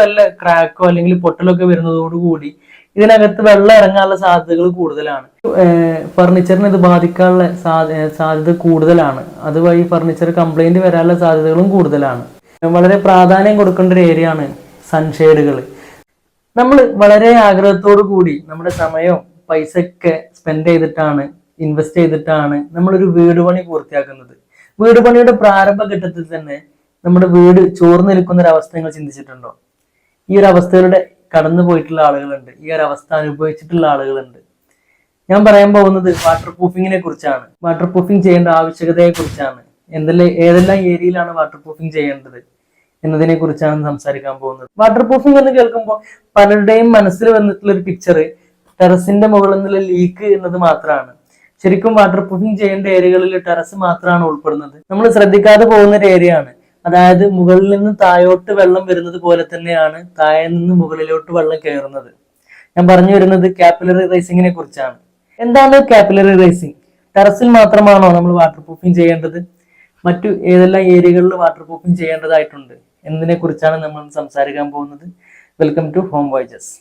വല്ല ക്രാക്കോ അല്ലെങ്കിൽ പൊട്ടലൊക്കെ വരുന്നതോടുകൂടി ഇതിനകത്ത് വെള്ളം ഇറങ്ങാനുള്ള സാധ്യതകൾ കൂടുതലാണ്. ഫർണിച്ചറിന് ഇത് ബാധിക്കാനുള്ള സാധ്യത കൂടുതലാണ്. അതുവഴി ഫർണിച്ചർ കംപ്ലൈന്റ് വരാനുള്ള സാധ്യതകളും കൂടുതലാണ്. വളരെ പ്രാധാന്യം കൊടുക്കേണ്ട ഒരു ഏരിയ ആണ് സൺഷെയ്ഡുകൾ നമ്മൾ വളരെ ആഗ്രഹത്തോടു കൂടി നമ്മുടെ സമയവും പൈസ ഒക്കെ സ്പെൻഡ് ചെയ്തിട്ടാണ് ഇൻവെസ്റ്റ് ചെയ്തിട്ടാണ് നമ്മളൊരു വീട് പണി പൂർത്തിയാക്കുന്നത്. വീട് പണിയുടെ പ്രാരംഭ ഘട്ടത്തിൽ തന്നെ നമ്മുടെ വീട് ചോർന്നു നിൽക്കുന്ന ഒരു അവസ്ഥ നിങ്ങൾ ചിന്തിച്ചിട്ടുണ്ടോ? ഈ ഒരു അവസ്ഥയിലൂടെ കടന്നു പോയിട്ടുള്ള ആളുകളുണ്ട്. ഈ ഒരു അവസ്ഥ അനുഭവിച്ചിട്ടുള്ള ആളുകളുണ്ട്. ഞാൻ പറയാൻ പോകുന്നത് വാട്ടർ പ്രൂഫിങ്ങിനെ കുറിച്ചാണ്. വാട്ടർ പ്രൂഫിംഗ് ചെയ്യേണ്ട ആവശ്യകതയെ കുറിച്ചാണ് എന്തെല്ലാം ഏതെല്ലാം ഏരിയയിലാണ് വാട്ടർ പ്രൂഫിംഗ് ചെയ്യേണ്ടത് എന്നതിനെ കുറിച്ചാണ് സംസാരിക്കാൻ പോകുന്നത്. വാട്ടർ പ്രൂഫിംഗ് എന്ന് കേൾക്കുമ്പോൾ പലരുടെയും മനസ്സിൽ വന്നിട്ടുള്ള ഒരു പിക്ചർ ടെറസിന്റെ മുകളിൽ നിന്നുള്ള ലീക്ക് എന്നത് മാത്രമാണ്. ശരിക്കും വാട്ടർ പ്രൂഫിംഗ് ചെയ്യേണ്ട ഏരിയകളിൽ ടെറസ് മാത്രമാണ് ഉൾപ്പെടുന്നത്. നമ്മൾ ശ്രദ്ധിക്കാതെ പോകുന്ന ഒരു ഏരിയ ആണ് അതായത് മുകളിൽ നിന്ന് താഴോട്ട് വെള്ളം വരുന്നത് പോലെ തന്നെയാണ് താഴെ നിന്ന് മുകളിലോട്ട് വെള്ളം കയറുന്നത്. ഞാൻ പറഞ്ഞു വരുന്നത് കാപ്പിലറി റേസിങ്ങിനെ കുറിച്ചാണ്. എന്താണ് കാപ്പിലറി റേസിംഗ് ടെറസിൽ മാത്രമാണോ നമ്മൾ വാട്ടർ പ്രൂഫിംഗ് ചെയ്യേണ്ടത്? മറ്റു ഏതെല്ലാം ഏരിയകളിൽ വാട്ടർ പ്രൂഫിംഗ് ചെയ്യേണ്ടതായിട്ടുണ്ട്? എന്നതിനെ കുറിച്ചാണ് നമ്മൾ സംസാരിക്കാൻ പോകുന്നത്. വെൽക്കം ടു ഹോം വോയിജസ്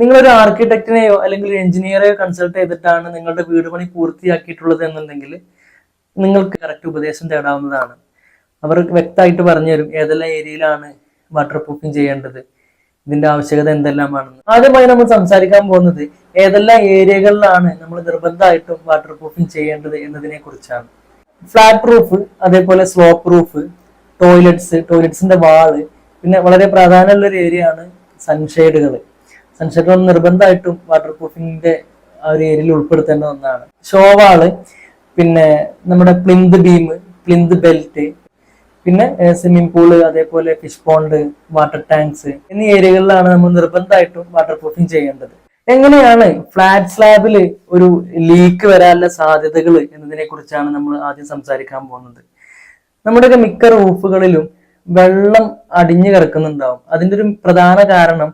നിങ്ങളൊരു ആർക്കിടെക്റ്റിനെയോ അല്ലെങ്കിൽ ഒരു എഞ്ചിനീയറെയോ കൺസൾട്ട് ചെയ്തിട്ടാണ് നിങ്ങളുടെ വീട് പണി പൂർത്തിയാക്കിയിട്ടുള്ളത് എന്നുണ്ടെങ്കിൽ നിങ്ങൾക്ക് കറക്റ്റ് ഉപദേശം തേടാവുന്നതാണ്. അവർ വ്യക്തമായിട്ട് പറഞ്ഞു തരും ഏതെല്ലാം ഏരിയയിലാണ് വാട്ടർ പ്രൂഫിംഗ് ചെയ്യേണ്ടത് ഇതിന്റെ ആവശ്യകത എന്തെല്ലാമാണെന്ന്. ആദ്യമായി നമ്മൾ സംസാരിക്കാൻ പോകുന്നത് ഏതെല്ലാം ഏരിയകളിലാണ് നമ്മൾ നിർബന്ധമായിട്ടും വാട്ടർ പ്രൂഫിംഗ് ചെയ്യേണ്ടത് എന്നതിനെ കുറിച്ചാണ്. ഫ്ലാറ്റ് പ്രൂഫ് അതേപോലെ സ്ലോപ്പ് പ്രൂഫ് ടോയ്ലറ്റ്സ് ടോയ്ലറ്റ്സിന്റെ വാൾ പിന്നെ വളരെ പ്രാധാന്യമുള്ള ഒരു ഏരിയ ആണ് സൺഷെയ്ഡുകൾ സൺഷെയ്ഡുകൾ നിർബന്ധമായിട്ടും വാട്ടർ പ്രൂഫിങ്ങിന്റെ ആ ഒരു ഏരിയയിൽ ഉൾപ്പെടുത്തേണ്ട ഒന്നാണ്. ഷോവാൾ പിന്നെ നമ്മുടെ പ്ലിന്ത് ബീം പ്ലിന്ത് ബെൽറ്റ് പിന്നെ സ്വിമ്മിംഗ് പൂൾ അതേപോലെ ഫിഷ് പോണ്ട് വാട്ടർ ടാങ്ക്സ് എന്നീ ഏരിയകളിലാണ് നമ്മൾ നിർബന്ധമായിട്ടും വാട്ടർ പ്രൂഫിങ് ചെയ്യേണ്ടത്. എങ്ങനെയാണ് ഫ്ലാറ്റ് സ്ലാബിൽ ഒരു ലീക്ക് വരാനുള്ള സാധ്യതകൾ എന്നതിനെ കുറിച്ചാണ് നമ്മൾ ആദ്യം സംസാരിക്കാൻ പോകുന്നത്. നമ്മുടെയൊക്കെ മിക്ക റൂഫുകളിലും വെള്ളം അടിഞ്ഞു കിടക്കുന്നുണ്ടാവും. അതിന്റെ ഒരു പ്രധാന കാരണം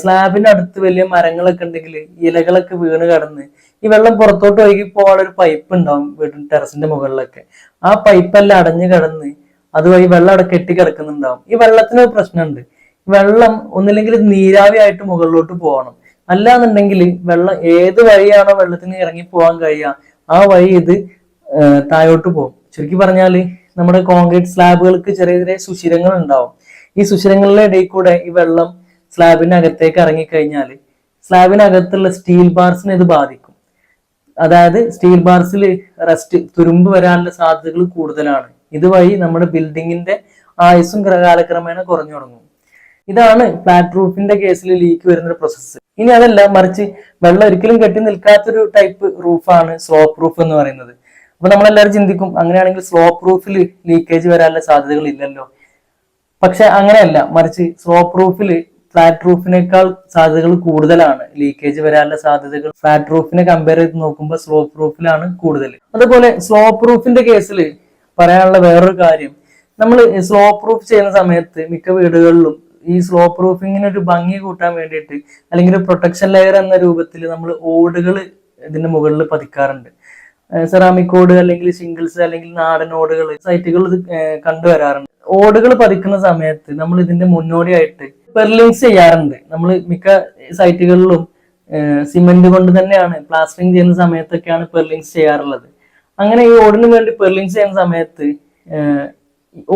സ്ലാബിന്റെ അടുത്ത് വലിയ മരങ്ങളൊക്കെ ഉണ്ടെങ്കിൽ ഇലകളൊക്കെ വീണ് കടന്ന് ഈ വെള്ളം പുറത്തോട്ട് ഒഴുകി പോകാനുള്ള ഒരു പൈപ്പ് ഉണ്ടാവും വീട്ടിൽ ടെറസിന്റെ മുകളിലൊക്കെ. ആ പൈപ്പെല്ലാം അടഞ്ഞു കിടന്ന് അതുവഴി വെള്ളം അവിടെ കെട്ടി കിടക്കുന്നുണ്ടാവും. ഈ വെള്ളത്തിന് ഒരു പ്രശ്നമുണ്ട്. വെള്ളം ഒന്നില്ലെങ്കിൽ നീരാവി ആയിട്ട് മുകളിലോട്ട് പോകണം. അല്ലാന്നുണ്ടെങ്കിൽ വെള്ളം ഏത് വഴിയാണോ വെള്ളത്തിന് ഇറങ്ങി പോകാൻ കഴിയുക ആ വഴി ഇത് താഴോട്ട് പോകും. ചുരുക്കി പറഞ്ഞാൽ നമ്മുടെ കോൺക്രീറ്റ് സ്ലാബുകൾക്ക് ചെറിയ ചെറിയ സുഷിരങ്ങൾ ഉണ്ടാവും. ഈ സുഷിരങ്ങളുടെ ഇടയിൽ കൂടെ ഈ വെള്ളം സ്ലാബിനകത്തേക്ക് ഇറങ്ങിക്കഴിഞ്ഞാൽ സ്ലാബിനകത്തുള്ള സ്റ്റീൽ ബാർസിനെ ഇത് ബാധിക്കും. അതായത് സ്റ്റീൽ ബാർസിൽ റെസ്റ്റ് തുരുമ്പ് വരാനുള്ള സാധ്യതകൾ കൂടുതലാണ്. ഇതുവഴി നമ്മുടെ ബിൽഡിങ്ങിന്റെ ആയുസ്സും കാലക്രമേണ കുറഞ്ഞു തുടങ്ങും. ഇതാണ് ഫ്ലാറ്റ് റൂഫിന്റെ കേസിൽ ലീക്ക് വരുന്ന ഒരു പ്രോസസ്സ് ഇനി അതല്ല മറിച്ച് വെള്ളം ഒരിക്കലും കെട്ടി നിൽക്കാത്തൊരു ടൈപ്പ് റൂഫാണ് സ്ലോപ്പ് റൂഫ് എന്ന് പറയുന്നത്. അപ്പൊ നമ്മളെല്ലാവരും ചിന്തിക്കും അങ്ങനെയാണെങ്കിൽ സ്ലോപ്പ് റൂഫിൽ ലീക്കേജ് വരാനുള്ള സാധ്യതകൾ ഇല്ലല്ലോ. പക്ഷെ അങ്ങനെയല്ല മറിച്ച് സ്ലോപ്പ് റൂഫിൽ ഫ്ലാറ്റ് റൂഫിനേക്കാൾ സാധ്യതകൾ കൂടുതലാണ്. ലീക്കേജ് വരാനുള്ള സാധ്യതകൾ ഫ്ലാറ്റ് റൂഫിനെ കമ്പയർ ചെയ്ത് നോക്കുമ്പോൾ സ്ലോപ്പ് റൂഫിലാണ് കൂടുതൽ. അതുപോലെ സ്ലോപ്പ് റൂഫിന്റെ കേസിൽ പറയാനുള്ള വേറൊരു കാര്യം നമ്മൾ സ്ലോപ്പ് പ്രൂഫ് ചെയ്യുന്ന സമയത്ത് മിക്ക വീടുകളിലും ഈ സ്ലോപ്പ് പ്രൂഫിങ്ങിന് ഒരു ഭംഗി കൂട്ടാൻ വേണ്ടിയിട്ട് അല്ലെങ്കിൽ പ്രൊട്ടക്ഷൻ ലെയർ എന്ന രൂപത്തിൽ നമ്മൾ ഓടുകൾ ഇതിന്റെ മുകളിൽ പതിക്കാറുണ്ട്. സെറാമിക് ഓട് അല്ലെങ്കിൽ സിംഗിൾസ് അല്ലെങ്കിൽ നാടൻ ഓടുകൾ സൈറ്റുകൾ ഇത് കണ്ടുവരാറുണ്ട്. ഓടുകൾ പതിക്കുന്ന സമയത്ത് നമ്മൾ ഇതിന്റെ മുന്നോടിയായിട്ട് പെർലിങ്സ് ചെയ്യാറുണ്ട്. നമ്മൾ മിക്ക സൈറ്റുകളിലും സിമെന്റ് കൊണ്ട് തന്നെയാണ് പ്ലാസ്റ്ററിങ് ചെയ്യുന്ന സമയത്തൊക്കെയാണ് പെർലിങ്സ് ചെയ്യാറുള്ളത്. അങ്ങനെ ഈ ഓടിന് വേണ്ടി പെർലിങ്സ് ചെയ്യുന്ന സമയത്ത്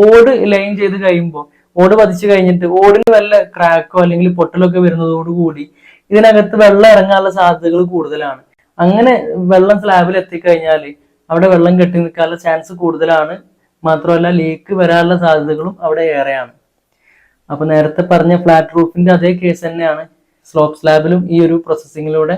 ഓട് ലൈൻ ചെയ്ത് കഴിയുമ്പോൾ ഓട് പതിച്ചു കഴിഞ്ഞിട്ട് ഓടിന് വല്ല ക്രാക്കോ അല്ലെങ്കിൽ പൊട്ടലൊക്കെ വരുന്നതോടുകൂടി ഇതിനകത്ത് വെള്ളം ഇറങ്ങാനുള്ള സാധ്യതകൾ കൂടുതലാണ്. അങ്ങനെ വെള്ളം സ്ലാബിൽ എത്തിക്കഴിഞ്ഞാൽ അവിടെ വെള്ളം കെട്ടി നിൽക്കാനുള്ള ചാൻസ് കൂടുതലാണ്. മാത്രമല്ല ലീക്ക് വരാനുള്ള സാധ്യതകളും അവിടെ ഏറെയാണ്. അപ്പൊ നേരത്തെ പറഞ്ഞ ഫ്ലാറ്റ് റൂഫിന്റെ അതേ കേസ് തന്നെയാണ് സ്ലോപ്പ് സ്ലാബിലും ഈ ഒരു പ്രോസസ്സിങ്ങിലൂടെ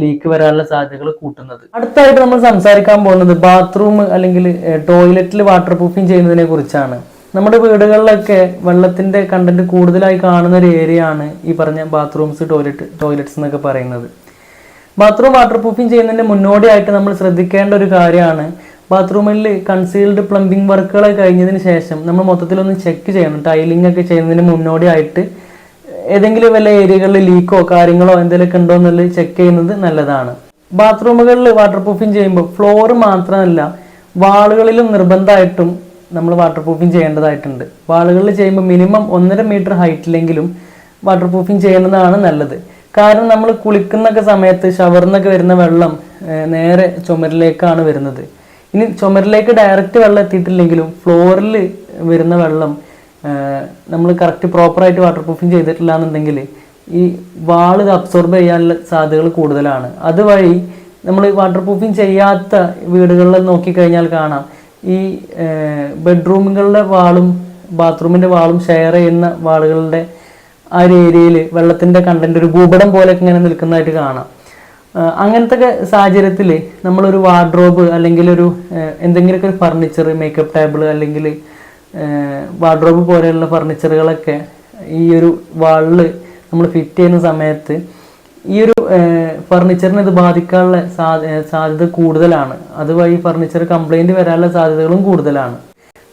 ലീക്ക് വരാനുള്ള സാധ്യതകൾ കൂട്ടുന്നത്. അടുത്തായിട്ട് നമ്മൾ സംസാരിക്കാൻ പോകുന്നത് ബാത്റൂം അല്ലെങ്കിൽ ടോയ്ലറ്റിൽ വാട്ടർ പ്രൂഫിങ് ചെയ്യുന്നതിനെ കുറിച്ചാണ്. നമ്മുടെ വീടുകളിലൊക്കെ വെള്ളത്തിന്റെ കണ്ടന്റ് കൂടുതലായി കാണുന്ന ഒരു ഏരിയ ആണ് ഈ പറഞ്ഞ ബാത്റൂംസ് ടോയ്ലറ്റ് ടോയ്ലറ്റ്സ് എന്നൊക്കെ പറയുന്നത്. ബാത്റൂം വാട്ടർ പ്രൂഫിംഗ് ചെയ്യുന്നതിന് മുന്നോടിയായിട്ട് നമ്മൾ ശ്രദ്ധിക്കേണ്ട ഒരു കാര്യമാണ്. ബാത്റൂമിൽ കൺസീൽഡ് പ്ലംബിംഗ് വർക്കുകൾ കഴിഞ്ഞതിന് ശേഷം നമ്മൾ മൊത്തത്തിലൊന്ന് ചെക്ക് ചെയ്യണം. ടൈലിംഗ് ഒക്കെ ചെയ്യുന്നതിന് മുന്നോടിയായിട്ട് ഏതെങ്കിലും വല്ല ഏരിയകളിൽ ലീക്കോ കാര്യങ്ങളോ എന്തെങ്കിലുമൊക്കെ ഉണ്ടോ എന്നുള്ളത് ചെക്ക് ചെയ്യുന്നത് നല്ലതാണ്. ബാത്റൂമുകളിൽ വാട്ടർ പ്രൂഫിംഗ് ചെയ്യുമ്പോൾ ഫ്ലോർ മാത്രമല്ല വാളുകളിലും നിർബന്ധമായിട്ടും നമ്മൾ വാട്ടർ പ്രൂഫിങ് ചെയ്യേണ്ടതായിട്ടുണ്ട്. വാളുകളിൽ ചെയ്യുമ്പോൾ മിനിമം ഒന്നര മീറ്റർ ഹൈറ്റിലെങ്കിലും വാട്ടർ പ്രൂഫിങ് ചെയ്യുന്നതാണ് നല്ലത്. കാരണം നമ്മൾ കുളിക്കുന്നൊക്കെ സമയത്ത് ഷവറിന്നൊക്കെ വരുന്ന വെള്ളം നേരെ ചുമരിലേക്കാണ് വരുന്നത്. ഇനി ചുമരിലേക്ക് ഡയറക്റ്റ് വെള്ളം എത്തിയിട്ടില്ലെങ്കിലും ഫ്ലോറിൽ വരുന്ന വെള്ളം നമ്മൾ കറക്റ്റ് പ്രോപ്പറായിട്ട് വാട്ടർ പ്രൂഫിങ് ചെയ്തിട്ടില്ല എന്നുണ്ടെങ്കിൽ ഈ വാൾ ഇത് അബ്സോർബ് ചെയ്യാനുള്ള സാധ്യതകൾ കൂടുതലാണ്. അതുവഴി നമ്മൾ വാട്ടർ പ്രൂഫിങ് ചെയ്യാത്ത വീടുകളിൽ നോക്കിക്കഴിഞ്ഞാൽ കാണാം. ഈ ബെഡ്റൂമുകളുടെ വാളും ബാത്റൂമിന്റെ വാളും ഷെയർ ചെയ്യുന്ന വാളുകളുടെ ആ ഒരു ഏരിയയിൽ വെള്ളത്തിന്റെ കണ്ടന്റ് ഒരു ഭൂപടം പോലെ ഇങ്ങനെ നിൽക്കുന്നതായിട്ട് കാണാം. അങ്ങനത്തെ സാഹചര്യത്തിൽ നമ്മളൊരു വാർഡ്രോബ് അല്ലെങ്കിൽ ഒരു എന്തെങ്കിലുമൊക്കെ ഒരു ഫർണിച്ചർ മേക്കപ്പ് ടേബിൾ അല്ലെങ്കിൽ വാർഡ്രോബ് പോലെയുള്ള ഫർണിച്ചറുകളൊക്കെ ഈ ഒരു വാളിൽ നമ്മൾ ഫിറ്റ് ചെയ്യുന്ന സമയത്ത് ഈ ഒരു ഫർണിച്ചറിനെ ഇത് ബാധിക്കാനുള്ള സാധ്യത കൂടുതലാണ്. അതുവഴി ഫർണിച്ചർ കംപ്ലൈന്റ് വരാനുള്ള സാധ്യതകളും കൂടുതലാണ്.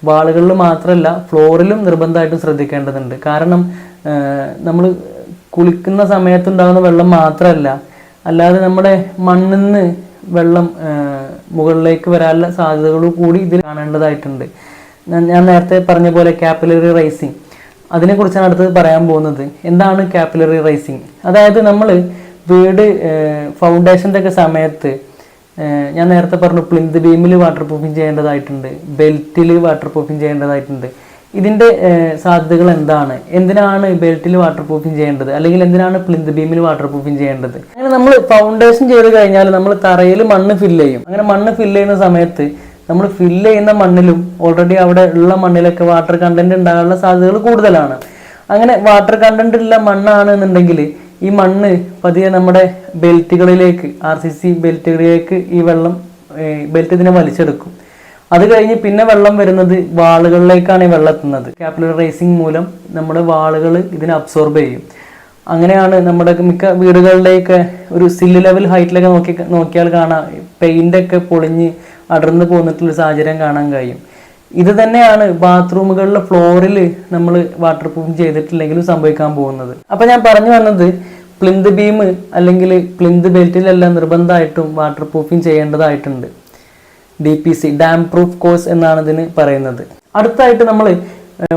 വാളുകളിൽ മാത്രമല്ല ഫ്ലോറിലും നിർബന്ധമായിട്ടും ശ്രദ്ധിക്കേണ്ടതുണ്ട്. കാരണം നമ്മൾ കുളിക്കുന്ന സമയത്തുണ്ടാകുന്ന വെള്ളം മാത്രമല്ല അല്ലാതെ നമ്മുടെ മണ്ണിൽ നിന്ന് വെള്ളം മുകളിലേക്ക് വരാനുള്ള സാധ്യതകൾ കൂടി ഇതിൽ കാണേണ്ടതായിട്ടുണ്ട്. ഞാൻ- നേരത്തെ പറഞ്ഞ പോലെ കാപ്പിലറി റൈസിങ് അതിനെക്കുറിച്ചാണ് അടുത്തത് പറയാൻ പോകുന്നത്. എന്താണ് കാപ്പിലറി റൈസിങ് അതായത് നമ്മൾ വീട് ഫൗണ്ടേഷന്റെ ഒക്കെ സമയത്ത് ഞാൻ നേരത്തെ പറഞ്ഞു പ്ലിന്ത് ബീമിൽ വാട്ടർ പ്രൂഫിങ് ചെയ്യേണ്ടതായിട്ടുണ്ട്. ബെൽറ്റിൽ വാട്ടർ പ്രൂഫിങ് ചെയ്യേണ്ടതായിട്ടുണ്ട്. ഇതിന്റെ സാധ്യതകൾ എന്താണ്? എന്തിനാണ് ബെൽറ്റിൽ വാട്ടർ പ്രൂഫിങ് ചെയ്യേണ്ടത്? അല്ലെങ്കിൽ എന്തിനാണ് പ്ലിന്ത് ബീമിൽ വാട്ടർ പ്രൂഫിങ് ചെയ്യേണ്ടത്? അങ്ങനെ നമ്മൾ ഫൗണ്ടേഷൻ ചെയ്ത് കഴിഞ്ഞാൽ നമ്മൾ തറയിൽ മണ്ണ് ഫില്ല് ചെയ്യും. അങ്ങനെ മണ്ണ് ഫില്ല് ചെയ്യുന്ന സമയത്ത് നമ്മൾ ഫില്ല് ചെയ്യുന്ന മണ്ണിലും ഓൾറെഡി അവിടെ ഉള്ള മണ്ണിലൊക്കെ വാട്ടർ കണ്ടന്റ് ഉണ്ടാകാനുള്ള സാധ്യതകൾ കൂടുതലാണ്. അങ്ങനെ വാട്ടർ കണ്ടന്റ് ഉള്ള മണ്ണാണ് എന്നുണ്ടെങ്കിൽ ഈ മണ്ണ് പതിയെ നമ്മുടെ ബെൽറ്റുകളിലേക്ക് ആർ സി സി ബെൽറ്റുകളിലേക്ക് ഈ വെള്ളം ബെൽറ്റ് ഇതിനെ വലിച്ചെടുക്കും. അത് കഴിഞ്ഞ് പിന്നെ വെള്ളം വരുന്നത് വാളുകളിലേക്കാണ് ഈ വെള്ളം എത്തുന്നത്. കാപ്പിലറി റേസിംഗ് മൂലം നമ്മുടെ വാളുകൾ ഇതിനെ അബ്സോർബ് ചെയ്യും. അങ്ങനെയാണ് നമ്മുടെ മിക്ക വീടുകളുടെയൊക്കെ ഒരു സില്ല് ലെവൽ ഹൈറ്റിലൊക്കെ നോക്കി നോക്കിയാൽ കാണാം. പെയിന്റൊക്കെ പൊളിഞ്ഞ് അടർന്നു പോന്നിട്ടുള്ള സാഹചര്യം കാണാൻ കഴിയും. ഇത് തന്നെയാണ് ബാത്റൂമുകളിലെ ഫ്ലോറിൽ നമ്മൾ വാട്ടർ പ്രൂഫ് ചെയ്തിട്ടില്ലെങ്കിലും സംഭവിക്കാൻ പോകുന്നത്. അപ്പോൾ ഞാൻ പറഞ്ഞു വന്നത് പ്ലിന്ത് ബീം അല്ലെങ്കിൽ പ്ലിന്ത് ബെൽറ്റിലെല്ലാം നിർബന്ധമായിട്ടും വാട്ടർ പ്രൂഫിങ് ചെയ്യേണ്ടതായിട്ടുണ്ട്. D P C damp proof course എന്നാണ് ഇതിന് പറയുന്നത്. അടുത്തായിട്ട് നമ്മൾ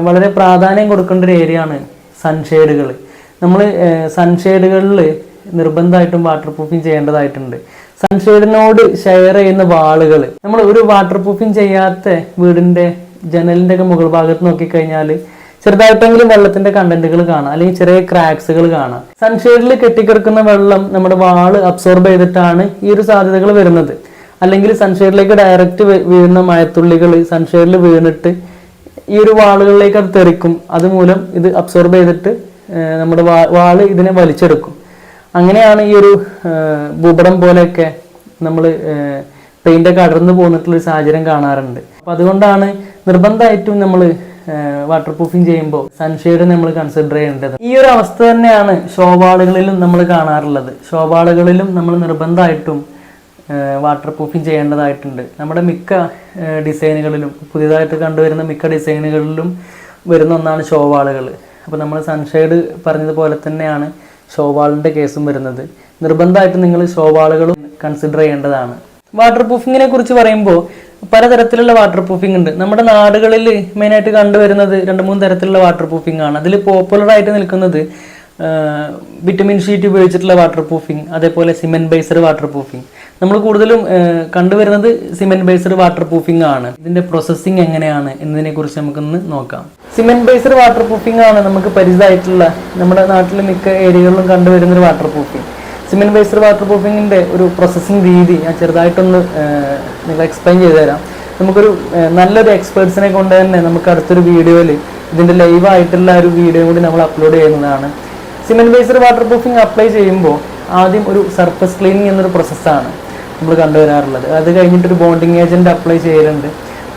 വളരെ പ്രാധാന്യം കൊടുക്കേണ്ട ഒരു ഏരിയ ആണ് സൺഷെയ്ഡുകൾ നമ്മൾ സൺഷെയ്ഡുകളിൽ നിർബന്ധമായിട്ടും വാട്ടർ പ്രൂഫിങ് ചെയ്യേണ്ടതായിട്ടുണ്ട്. സൺഷെയ്ഡിനോട് ഷെയർ ചെയ്യുന്ന വാളുകൾ നമ്മൾ ഒരു വാട്ടർ പ്രൂഫിങ് ചെയ്യാത്ത വീടിന്റെ ജനലിന്റെ ഒക്കെ മുകൾ ഭാഗത്ത് നോക്കിക്കഴിഞ്ഞാൽ ചെറുതായിട്ടെങ്കിലും വെള്ളത്തിന്റെ കണ്ടന്റുകൾ കാണാം. അല്ലെങ്കിൽ ചെറിയ ക്രാക്സുകൾ കാണാം. സൺഷെയ്ഡിൽ കെട്ടിക്കിടക്കുന്ന വെള്ളം നമ്മുടെ വാൾ അബ്സോർബ് ചെയ്തിട്ടാണ് ഈ ഒരു സാധ്യതകൾ വരുന്നത്. അല്ലെങ്കിൽ സൺഷെയറിലേക്ക് ഡയറക്റ്റ് വീഴുന്ന മഴത്തുള്ളികൾ സൺഷെയറിൽ വീണിട്ട് ഈ ഒരു വാളുകളിലേക്ക് അത് തെറിക്കും. അതുമൂലം ഇത് അബ്സോർബ് ചെയ്തിട്ട് നമ്മുടെ വാ- വാൾ ഇതിനെ വലിച്ചെടുക്കും. അങ്ങനെയാണ് ഈ ഒരു ഭൂപടം പോലെയൊക്കെ നമ്മൾ പെയിന്റൊക്കെ അടർന്നു പോന്നിട്ടുള്ള ഒരു സാഹചര്യം കാണാറുണ്ട്. അപ്പം അതുകൊണ്ടാണ് നിർബന്ധമായിട്ടും നമ്മൾ വാട്ടർ പ്രൂഫിങ് ചെയ്യുമ്പോൾ സൺഷെയ്ഡ് നമ്മൾ കൺസിഡർ ചെയ്യേണ്ടത്. ഈ ഒരു അവസ്ഥ തന്നെയാണ് ഷോവാളുകളിലും നമ്മൾ കാണാറുള്ളത്. ഷോവാളുകളിലും നമ്മൾ നിർബന്ധമായിട്ടും വാട്ടർ പ്രൂഫിങ് ചെയ്യേണ്ടതായിട്ടുണ്ട്. നമ്മുടെ മിക്ക ഡിസൈനുകളിലും പുതിയതായിട്ട് കണ്ടുവരുന്ന മിക്ക ഡിസൈനുകളിലും വരുന്ന ഒന്നാണ് ഷോവാളുകൾ അപ്പോൾ നമ്മൾ സൺഷെയ്ഡ് പറഞ്ഞതുപോലെ തന്നെയാണ് ഷോവാളിന്റെ കേസും വരുന്നത്. നിർബന്ധമായിട്ട് നിങ്ങൾ ഷോവാളുകളും കൺസിഡർ ചെയ്യേണ്ടതാണ്. വാട്ടർ പ്രൂഫിങ്ങിനെ കുറിച്ച് പറയുമ്പോൾ പലതരത്തിലുള്ള വാട്ടർ പ്രൂഫിംഗ് ഉണ്ട്. നമ്മുടെ നാടുകളിൽ മെയിനായിട്ട് കണ്ടുവരുന്നത് രണ്ട് മൂന്ന് തരത്തിലുള്ള വാട്ടർ പ്രൂഫിംഗ് ആണ് അതിൽ പോപ്പുലറായിട്ട് നിൽക്കുന്നത് വിറ്റമിൻ ഷീറ്റ് ഉപയോഗിച്ചിട്ടുള്ള വാട്ടർ പ്രൂഫിംഗ് അതേപോലെ സിമെന്റ് ബേസ്ഡ് വാട്ടർ പ്രൂഫിംഗ് നമ്മൾ കൂടുതലും കണ്ടുവരുന്നത് സിമെന്റ് ബേസ്ഡ് വാട്ടർ പ്രൂഫിംഗ് ആണ്. ഇതിന്റെ പ്രോസസ്സിംഗ് എങ്ങനെയാണ് എന്നതിനെ കുറിച്ച് നമുക്കൊന്ന് നോക്കാം. സിമെന്റ് ബേസ്ഡ് വാട്ടർ പ്രൂഫിംഗ് ആണ് നമുക്ക് പരിചിതമായിട്ടുള്ള നമ്മുടെ നാട്ടിലെ മിക്ക ഏരിയകളിലും കണ്ടുവരുന്ന ഒരു waterproofing cement based water പ്രൂഫിങ്ങിന്റെ ഒരു പ്രോസസ്സിംഗ് രീതി ഞാൻ ചെറുതായിട്ടൊന്ന് നിങ്ങൾ എക്സ്പ്ലെയിൻ ചെയ്തു തരാം. നമുക്കൊരു നല്ലൊരു എക്സ്പേർട്സിനെ കൊണ്ട് തന്നെ നമുക്ക് അടുത്തൊരു വീഡിയോയിൽ ഇതിന്റെ ലൈവായിട്ടുള്ള ഒരു വീഡിയോ കൂടി നമ്മൾ അപ്ലോഡ് ചെയ്യുന്നതാണ്. Cement based waterproofing apply ചെയ്യുമ്പോൾ ആദ്യം ഒരു സർഫസ് ക്ലീനിങ് എന്നൊരു പ്രോസസ്സാണ് നമ്മൾ കണ്ടുവരാറുള്ളത്. അത് കഴിഞ്ഞിട്ട് ഒരു ബോണ്ടിങ് ഏജന്റ് അപ്ലൈ ചെയ്യലുണ്ട്.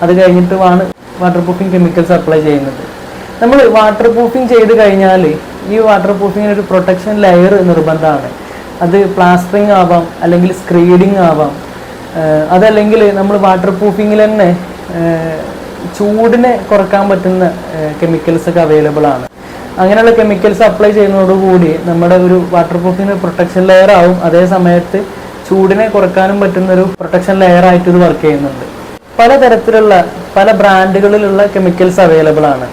അത് കഴിഞ്ഞിട്ടുമാണ് വാട്ടർ പ്രൂഫിംഗ് കെമിക്കൽസ് അപ്ലൈ ചെയ്യുന്നത്. നമ്മൾ വാട്ടർ പ്രൂഫിംഗ് ചെയ്ത് കഴിഞ്ഞാൽ ഈ വാട്ടർ പ്രൂഫിങ്ങിന് ഒരു പ്രൊട്ടക്ഷൻ ലെയർ നിർബന്ധമാണ്. അത് പ്ലാസ്റ്ററിങ് ആവാം അല്ലെങ്കിൽ സ്ക്രീഡിങ് ആവാം. അതല്ലെങ്കിൽ നമ്മൾ വാട്ടർ പ്രൂഫിങ്ങിൽ തന്നെ ചൂടിനെ കുറയ്ക്കാൻ പറ്റുന്ന കെമിക്കൽസ് ഒക്കെ അവൈലബിൾ ആണ്. അങ്ങനെയുള്ള കെമിക്കൽസ് അപ്ലൈ ചെയ്യുന്നതോടുകൂടി നമ്മുടെ ഒരു വാട്ടർ പ്രൂഫിന് പ്രൊട്ടക്ഷൻ ലെയർ ആവും. അതേ സമയത്ത് ചൂടിനെ കുറക്കാനും പറ്റുന്ന ഒരു പ്രൊട്ടക്ഷൻ ലെയർ ആയിട്ട് ഇത് വർക്ക് ചെയ്യുന്നുണ്ട് പലതരത്തിലുള്ള പല ബ്രാൻഡുകളിലുള്ള കെമിക്കൽസ് അവൈലബിൾ ആണ്.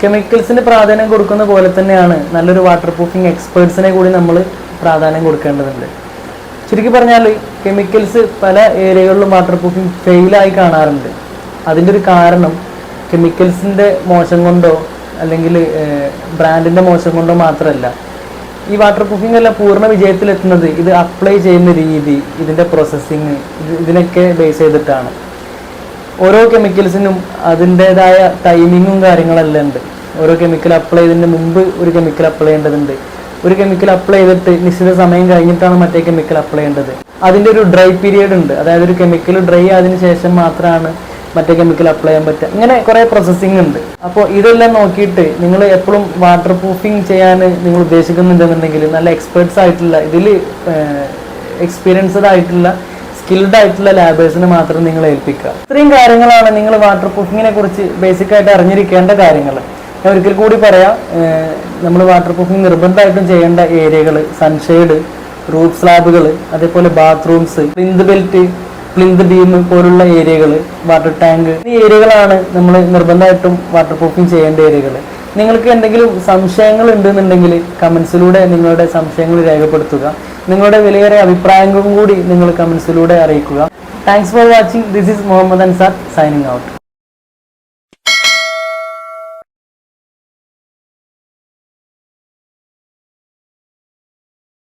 കെമിക്കൽസിന് പ്രാധാന്യം കൊടുക്കുന്ന പോലെ തന്നെയാണ് നല്ലൊരു വാട്ടർ പ്രൂഫിംഗ് എക്സ്പേർട്സിനെ കൂടി നമ്മൾ പ്രാധാന്യം കൊടുക്കേണ്ടതുണ്ട്. ചുരുക്കി പറഞ്ഞാൽ കെമിക്കൽസ് പല ഏരിയകളിലും വാട്ടർ പ്രൂഫിംഗ് ഫെയിലായി കാണാറുണ്ട്. അതിന്റെ ഒരു കാരണം കെമിക്കൽസിന്റെ മോശം കൊണ്ടോ അല്ലെങ്കിൽ ബ്രാൻഡിന്റെ മോശം കൊണ്ടോ മാത്രമല്ല. ഈ വാട്ടർ പ്രൂഫിംഗ് അല്ല പൂർണ വിജയത്തിലെത്തുന്നത്. ഇത് അപ്ലൈ ചെയ്യുന്ന രീതി ഇതിന്റെ പ്രോസസ്സിങ് ഇതിനൊക്കെ ബേസ് ചെയ്തിട്ടാണ്. ഓരോ കെമിക്കൽസിനും അതിന്റേതായ ടൈമിങ്ങും കാര്യങ്ങളെല്ലാം ഉണ്ട്. ഓരോ കെമിക്കൽ അപ്ലൈ ചെയ്തതിന് മുമ്പ് ഒരു കെമിക്കൽ അപ്ലൈ ചെയ്യേണ്ടതുണ്ട്. ഒരു കെമിക്കൽ അപ്ലൈ ചെയ്തിട്ട് നിശ്ചിത സമയം കഴിഞ്ഞിട്ടാണ് മറ്റേ കെമിക്കൽ അപ്ലൈ ചെയ്യേണ്ടത്. അതിന്റെ ഒരു ഡ്രൈ പീരിയഡ് ഉണ്ട്. അതായത് ഒരു കെമിക്കൽ ഡ്രൈ ആയതിനു ശേഷം മാത്രമാണ് മറ്റേ കെമിക്കൽ അപ്ലൈ ചെയ്യാൻ പറ്റുക. അങ്ങനെ കുറേ പ്രോസസ്സിംഗ് ഉണ്ട്. അപ്പോൾ ഇതെല്ലാം നോക്കിയിട്ട് നിങ്ങൾ എപ്പോഴും വാട്ടർ പ്രൂഫിങ് ചെയ്യാൻ നിങ്ങൾ ഉദ്ദേശിക്കുന്നുണ്ടെന്നുണ്ടെങ്കിൽ നല്ല എക്സ്പേർട്സ് ആയിട്ടുള്ള ഇതിൽ എക്സ്പീരിയൻസ്ഡ് ആയിട്ടുള്ള സ്കിൽഡ് ആയിട്ടുള്ള ലാബേഴ്സിനെ മാത്രം നിങ്ങൾ ഏൽപ്പിക്കുക. ഇത്രയും കാര്യങ്ങളാണ് നിങ്ങൾ വാട്ടർ പ്രൂഫിങ്ങിനെ കുറിച്ച് ബേസിക് ആയിട്ട് അറിഞ്ഞിരിക്കേണ്ട കാര്യങ്ങൾ. ഞാൻ ഒരിക്കൽ കൂടി പറയാം നമ്മൾ വാട്ടർ പ്രൂഫിങ് നിർബന്ധമായിട്ടും ചെയ്യേണ്ട ഏരിയകൾ സൺഷെയ്ഡ് റൂഫ് സ്ലാബുകൾ അതേപോലെ bathrooms plinth belt plinth beam പോലുള്ള ഏരിയകൾ വാട്ടർ ടാങ്ക് ഈ ഏരിയകളാണ് നമ്മൾ നിർബന്ധമായിട്ടും വാട്ടർ പ്രൂഫിംഗ് ചെയ്യേണ്ട ഏരിയകൾ നിങ്ങൾക്ക് എന്തെങ്കിലും സംശയങ്ങൾ ഉണ്ടെന്നുണ്ടെങ്കിൽ കമൻസിലൂടെ നിങ്ങളുടെ സംശയങ്ങൾ രേഖപ്പെടുത്തുക. നിങ്ങളുടെ വിലയേറെ അഭിപ്രായങ്ങളും കൂടി നിങ്ങൾ കമൻസിലൂടെ അറിയിക്കുക. Thanks for watching this is Muhammad Ansar signing out